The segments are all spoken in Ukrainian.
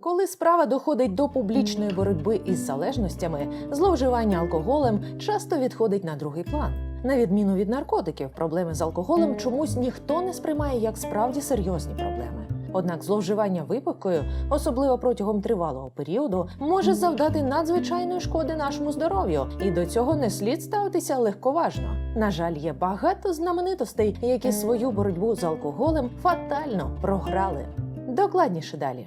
Коли справа доходить до публічної боротьби із залежностями, зловживання алкоголем часто відходить на другий план. На відміну від наркотиків, проблеми з алкоголем чомусь ніхто не сприймає як справді серйозні проблеми. Однак зловживання випивкою, особливо протягом тривалого періоду, може завдати надзвичайної шкоди нашому здоров'ю, і до цього не слід ставитися легковажно. На жаль, є багато знаменитостей, які свою боротьбу з алкоголем фатально програли. Докладніше далі.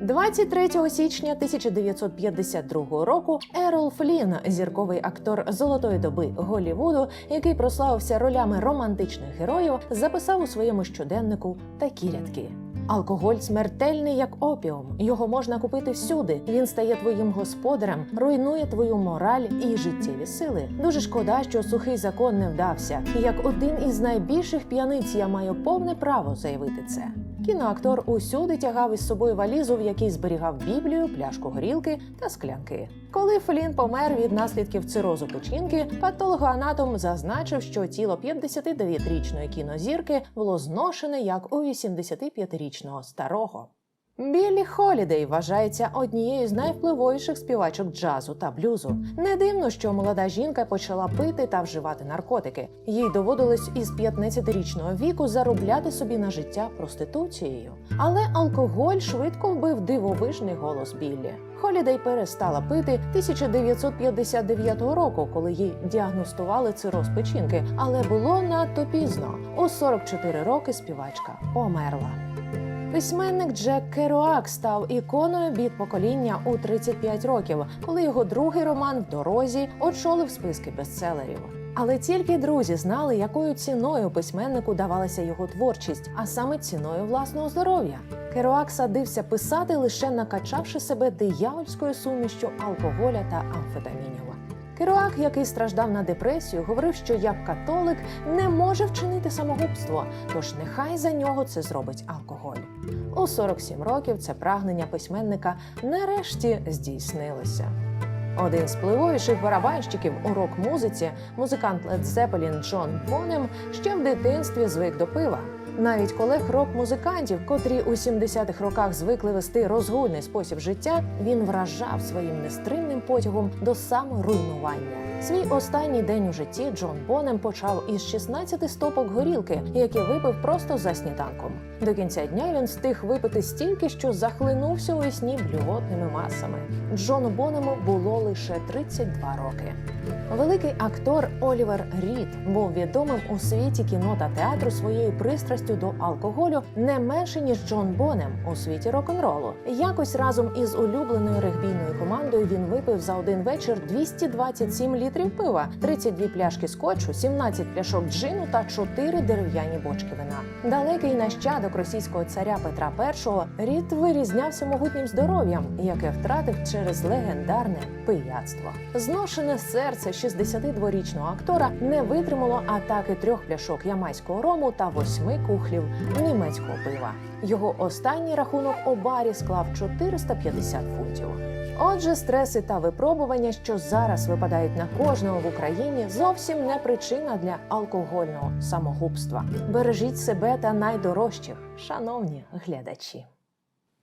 23 січня 1952 року Ерол Флін, зірковий актор золотої доби Голлівуду, який прославився ролями романтичних героїв, записав у своєму щоденнику такі рядки. Алкоголь смертельний як опіум. Його можна купити всюди. Він стає твоїм господарем, руйнує твою мораль і життєві сили. Дуже шкода, що сухий закон не вдався. Як один із найбільших п'яниць я маю повне право заявити це. Кіноактор усюди тягав із собою валізу, в якій зберігав біблію, пляшку горілки та склянки. Коли Флін помер від наслідків цирозу печінки, патологоанатом зазначив, що тіло 59-річної кінозірки було зношене як у 85-річного старого. Біллі Холідей вважається однією з найвпливовіших співачок джазу та блюзу. Не дивно, що молода жінка почала пити та вживати наркотики. Їй доводилось із 15-річного віку заробляти собі на життя проституцією. Але алкоголь швидко вбив дивовижний голос Біллі. Холідей перестала пити 1959 року, коли їй діагностували цироз печінки, але було надто пізно. У 44 роки співачка померла. Письменник Джек Керуак став іконою бід покоління у 35 років, коли його другий роман в дорозі очолив списки бестселерів. Але тільки друзі знали, якою ціною письменнику давалася його творчість, а саме ціною власного здоров'я. Керуак садився писати, лише накачавши себе диявольською сумішчю алкоголя та амфетамінів. Керуак, який страждав на депресію, говорив, що як католик не може вчинити самогубство, тож нехай за нього це зробить алкоголь. У 47 років це прагнення письменника нарешті здійснилося. Один з впливовіших барабанщиків у рок-музиці, музикант Led Zeppelin Джон Бонем, ще в дитинстві звик до пива. Навіть колег рок-музикантів, котрі у 70-х роках звикли вести розгульний спосіб життя, він вражав своїм нестримним потягом до саморуйнування. Свій останній день у житті Джон Бонем почав із 16 стопок горілки, які випив просто за сніданком. До кінця дня він встиг випити стільки, що захлинувся у сні блювотними масами. Джону Бонему було лише 32 роки. Великий актор Олівер Рід був відомим у світі кіно та театру своєю пристрастю до алкоголю не менше ніж Джон Бонем у світі рок-н-ролу. Якось разом із улюбленою регбійною командою він випив за один вечір 227 літрів пива, 32 пляшки скотчу, 17 пляшок джину та 4 дерев'яні бочки вина. Далекий нащадок російського царя Петра І Рід вирізнявся могутнім здоров'ям, яке втратив через легендарне пияцтво. Зношене серце 62-річного актора не витримало атаки трьох пляшок ямайського рому та восьми кухлів німецького пива. Його останній рахунок у барі склав 450 фунтів. Отже, стреси та випробування, що зараз випадають на кожного в Україні, зовсім не причина для алкогольного самогубства. Бережіть себе та найдорожчих, шановні глядачі.